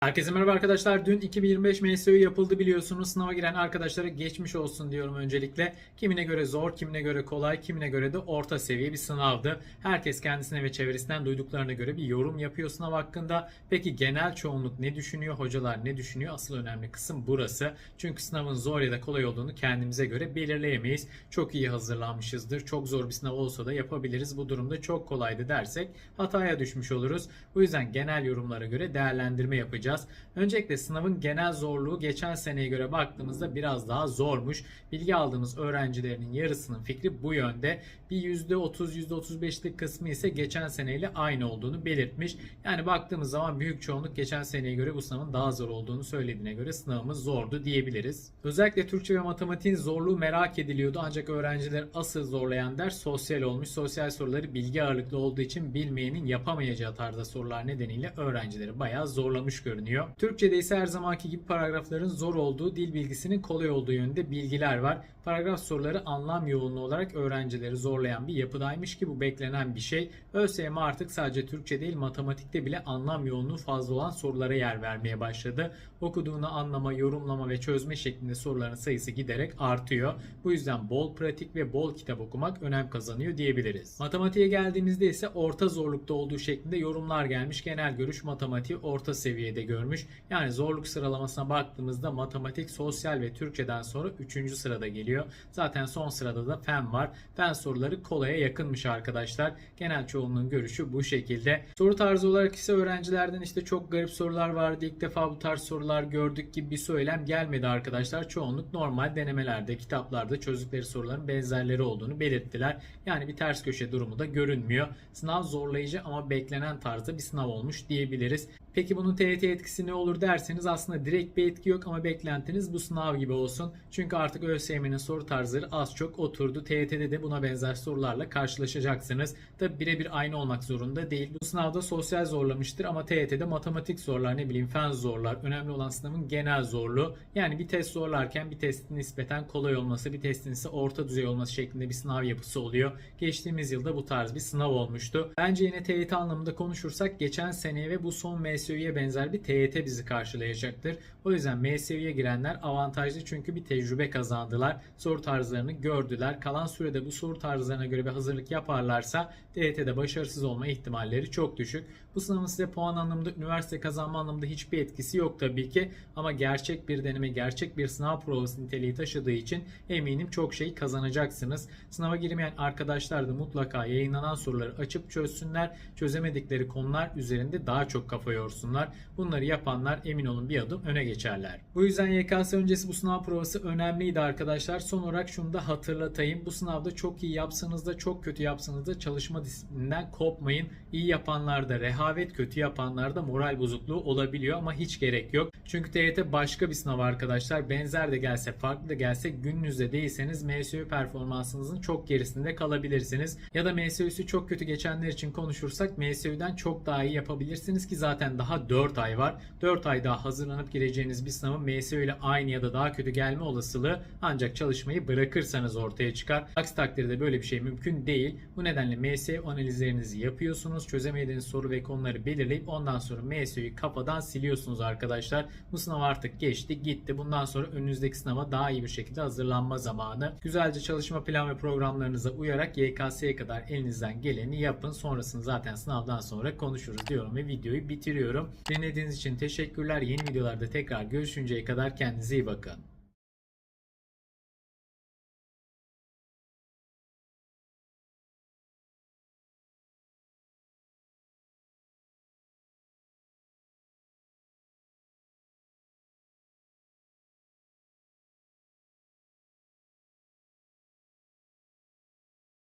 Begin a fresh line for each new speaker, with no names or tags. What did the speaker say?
Herkese merhaba arkadaşlar. Dün 2025 MSU yapıldı biliyorsunuz. Sınava giren arkadaşlara geçmiş olsun diyorum öncelikle. Kimine göre zor, kimine göre kolay, kimine göre de orta seviye bir sınavdı. Herkes kendisine ve çevresinden duyduklarına göre bir yorum yapıyor sınav hakkında. Peki genel çoğunluk ne düşünüyor, hocalar ne düşünüyor? Asıl önemli kısım burası. Çünkü sınavın zor ya da kolay olduğunu kendimize göre belirleyemeyiz. Çok iyi hazırlanmışızdır. Çok zor bir sınav olsa da yapabiliriz. Bu durumda çok kolaydı dersek hataya düşmüş oluruz. Bu yüzden genel yorumlara göre değerlendirme yapacağız. Öncelikle sınavın genel zorluğu geçen seneye göre baktığımızda biraz daha zormuş. Bilgi aldığımız öğrencilerin yarısının fikri bu yönde. Bir %30, %35'lik kısmı ise geçen seneyle aynı olduğunu belirtmiş. Yani baktığımız zaman büyük çoğunluk geçen seneye göre bu sınavın daha zor olduğunu söylediğine göre sınavımız zordu diyebiliriz. Özellikle Türkçe ve matematiğin zorluğu merak ediliyordu ancak öğrenciler asıl zorlayan ders sosyal olmuş. Sosyal soruları bilgi ağırlıklı olduğu için bilmeyenin yapamayacağı tarzda sorular nedeniyle öğrencileri bayağı zorlamış görünüyor. Türkçe'de ise her zamanki gibi paragrafların zor olduğu, dil bilgisinin kolay olduğu yönünde bilgiler var. Paragraf soruları anlam yoğunluğu olarak öğrencileri zorlayan bir yapıdaymış ki bu beklenen bir şey. ÖSYM artık sadece Türkçe değil matematikte bile anlam yoğunluğu fazla olan sorulara yer vermeye başladı. Okuduğunu anlama, yorumlama ve çözme şeklinde soruların sayısı giderek artıyor. Bu yüzden bol pratik ve bol kitap okumak önem kazanıyor diyebiliriz. Matematiğe geldiğimizde ise orta zorlukta olduğu şeklinde yorumlar gelmiş. Genel görüş matematiği orta seviyede görmüş. Yani zorluk sıralamasına baktığımızda matematik, sosyal ve Türkçeden sonra 3. sırada geliyor. Zaten son sırada da fen var. Fen soruları kolaya yakınmış arkadaşlar. Genel çoğunluğun görüşü bu şekilde. Soru tarzı olarak ise öğrencilerden işte çok garip sorular vardı. İlk defa bu tarz sorular gördük gibi bir söylem gelmedi arkadaşlar. Çoğunluk normal denemelerde, kitaplarda çözdükleri soruların benzerleri olduğunu belirttiler. Yani bir ters köşe durumu da görünmüyor. Sınav zorlayıcı ama beklenen tarzda bir sınav olmuş diyebiliriz. Peki bunun TYT etkisi ne olur derseniz aslında direkt bir etki yok ama beklentiniz bu sınav gibi olsun. Çünkü artık ÖSYM'nin soru tarzları az çok oturdu. TYT'de de buna benzer sorularla karşılaşacaksınız. Tabi birebir aynı olmak zorunda değil. Bu sınavda sosyal zorlamıştır ama TYT'de matematik zorlar, ne bileyim fen zorlar. Önemli olan sınavın genel zorluğu. Yani bir test zorlarken bir testin nispeten kolay olması, bir testin ise orta düzey olması şeklinde bir sınav yapısı oluyor. Geçtiğimiz yılda bu tarz bir sınav olmuştu. Bence yine TYT anlamında konuşursak geçen seneye ve bu son MSÜ'ye benzer bir TYT bizi karşılayacaktır. O yüzden MSÜ'ye girenler avantajlı çünkü bir tecrübe kazandılar. Soru tarzlarını gördüler. Kalan sürede bu soru tarzlarına göre bir hazırlık yaparlarsa TYT'de başarısız olma ihtimalleri çok düşük. Bu sınavın size puan anlamında, üniversite kazanma anlamında hiçbir etkisi yok tabii ki. Ama gerçek bir deneme, gerçek bir sınav provası niteliği taşıdığı için eminim çok şey kazanacaksınız. Sınava girmeyen arkadaşlar da mutlaka yayınlanan soruları açıp çözsünler. Çözemedikleri konular üzerinde daha çok kafa yorsunlar. Bunları yapanlar emin olun bir adım öne geçerler. Bu yüzden YKS öncesi bu sınav provası önemliydi arkadaşlar. Son olarak şunu da hatırlatayım. Bu sınavda çok iyi yapsanız da çok kötü yapsanız da çalışma disiplininden kopmayın. İyi yapanlarda rehavet, kötü yapanlarda moral bozukluğu olabiliyor ama hiç gerek yok. Çünkü TYT başka bir sınav arkadaşlar. Benzer de gelse, farklı da gelse gününüzde değilseniz MSÜ performansınızın çok gerisinde kalabilirsiniz. Ya da MSÜ'sü çok kötü geçenler için konuşursak MSÜ'den çok daha iyi yapabilirsiniz ki zaten daha 4 ay var. 4 ay daha hazırlanıp gireceğiniz bir sınavın MSÜ ile aynı ya da daha kötü gelme olasılığı ancak çalışmayı bırakırsanız ortaya çıkar. Aksi takdirde böyle bir şey mümkün değil. Bu nedenle MSÜ analizlerinizi yapıyorsunuz. Çözemediğiniz soru ve konuları belirleyip ondan sonra MSÜ'yü kafadan siliyorsunuz arkadaşlar. Bu sınav artık geçti gitti. Bundan sonra önünüzdeki sınava daha iyi bir şekilde hazırlanma zamanı. Güzelce çalışma plan ve programlarınıza uyarak YKS'ye kadar elinizden geleni yapın. Sonrasını zaten sınavdan sonra konuşuruz diyorum ve videoyu bitiriyorum. Dinlediğiniz için teşekkürler. Yeni videolarda tekrar görüşünceye kadar kendinize iyi bakın.